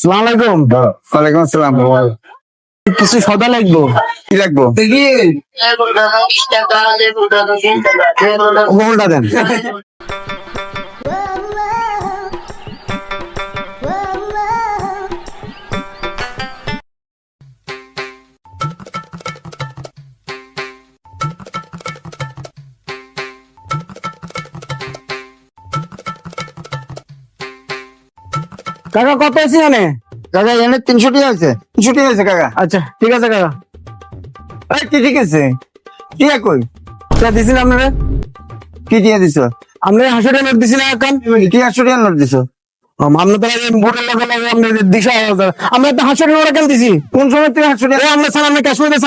সালাম আলাইকুম। ওয়ালাইকুম আসসালাম কিছু সদা লাগবো। কি লাগবো? দেখি। দেন। কাকা কত আছে এখানে? কাকা এনে তিনশো টি আছে। তিনশো টি আছে কাকা? আচ্ছা ঠিক আছে কাকা। এই কি ঠিক আছে? টিয়া কই? তা দিছি না আপনারা? কি টিয়া দিছ? আপনি হাসিটা নোট দিছি না এখন। কি একশো টিয়া নোট দিছ? আমরা তো ভোটের দিশা আমরা তো হাসিটা নোট কেন দিছি? কোন সময় তুই আমরা কাশ্মীরে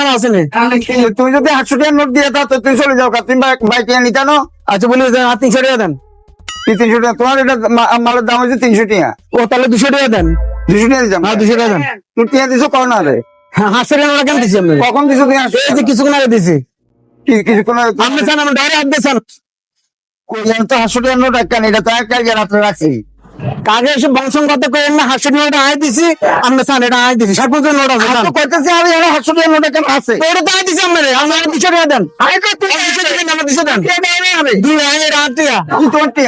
যদি নোট দিয়ে দাও তো তুই চলে যাও তুমি বাইক টিয়া নিতা নো আচ্ছা বলি তিনশো টাকা দেন। কি তিনশো টাকা তোমার এটা মালের দাম হচ্ছে তিনশো টিয়া। ও তাহলে দুশো টাকা দেন। দুশো টিয়া দিতাম। হ্যাঁ দুশো টাকা দেন। তুই টিয়া দিছো কর না রে। আমরা কেন দিছি আপনার কখন দিছো তুই একশো এই যে কিছুক্ষণ আগে দিছি। কিছুক্ষণ আগে আপনি চান আমরা ডাইরে হাত দিয়েছেন কইলাম তো একশো টাকা নোট একটা এটা তো এক কাজ রাত্রে রাখছি। কাগে এসে বংশন কথা কইেন না হাসির নোট আয় দিছি। আমরা চান এটা আয় দিছি। নোট আছে আর। তো কইতেছি আমি এটা টিয়া নোট একটা আছে? তো তো আয় দিছি আমরা। আমরা দুশো টাকা দেন। আয় কত দুশো টাকা দেন আমরা দুশো দেন। দুই আয় টিয়া।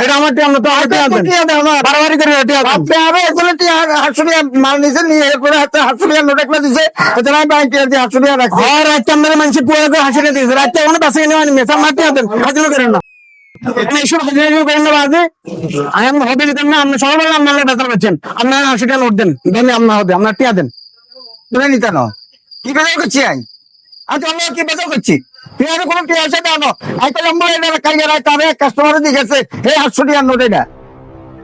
এটা আমার আমরা তো আয় টিয়া দেন। টিয়া দাও না বাড়াবাড়ি করে দেন। আপনি আরও এগুলো টিয়া হাসুরিয়া মাল নিছে নিয়ে এরপরে হাতে হাসুরিয়া নোট একটা দিছে। এটা আমি ব্যাংকে দিয়ে হাসুরিয়া রাখছি। আর রাত আমরা মানুষ করে হাসিটা দিয়েছে। রাত অনেক বাসে নিয়ে মেসা মারতে হতেন হাজির করেন না। আমি আমরা হবে দিতাম না, আপনি সবাই আপনার বেচার পাচ্ছেন। আপনার হাসিটা নোট দেন দেন, আপনার হতে, আপনার টিয়া দেন। তুমি নিতে নো। কি বেজাল করছি আমি? আমি তো কি বেজাল করছি? আর কোনো টিয়া আছে দাও আমি তো লম্বা এটা কাইয়া তারে কাস্টমারে দিয়েছে হে হাসুরিয়া নোট এটা।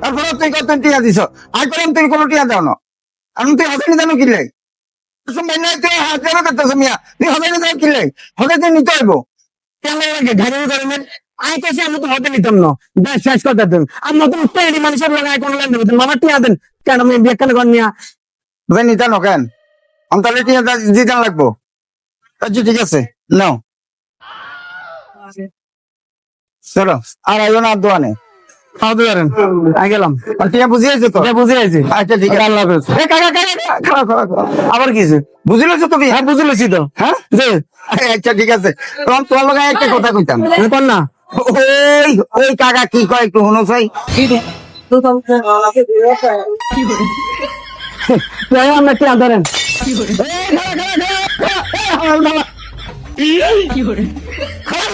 তারপরে তুই কত টিয়া দিছ? আমি করলাম তুই কোনো টিয়া দাও না। আমি তুই হবে নিতে কিনলে হাত দেবে করতেছ মিয়া? তুই হবে নিতে কিনলে হবে তুই নিতে হইব। কেন লাগে? ঘাড়ি কাছে আমি তো হতে নিতাম না। ব্যাস শেষ কথা দেন। আমরা তো উঠতে মানুষের লাগায় কোন লেন দেবেন মামা টিয়া দেন। কেন আমি বিয়ে করেন মিয়া? তুমি নিতে কেন? আমি তাহলে টিয়া দিতে লাগবো? আচ্ছা ঠিক আছে। নাও। চলো আর আইও না দোয়ানে খাওয়াতে পারেন আই গেলাম। আর টিয়া বুঝিয়েছো তো? এটা বুঝে আছি আচ্ছা ঠিক আছে। আল্লাহ হাফেজ। এ কাকা কাকা খারাপ খারাপ আবার কিছু বুঝলেছো তুমি? হ্যাঁ বুঝে তো। হ্যাঁ? আচ্ছা ঠিক আছে। তোমার তোমার লগে একটা কথা কইতাম। না। ওই ওই কাকা কি কয় একটু হনো চাই তাই আমরা টিয়া ধরেন। খারাপ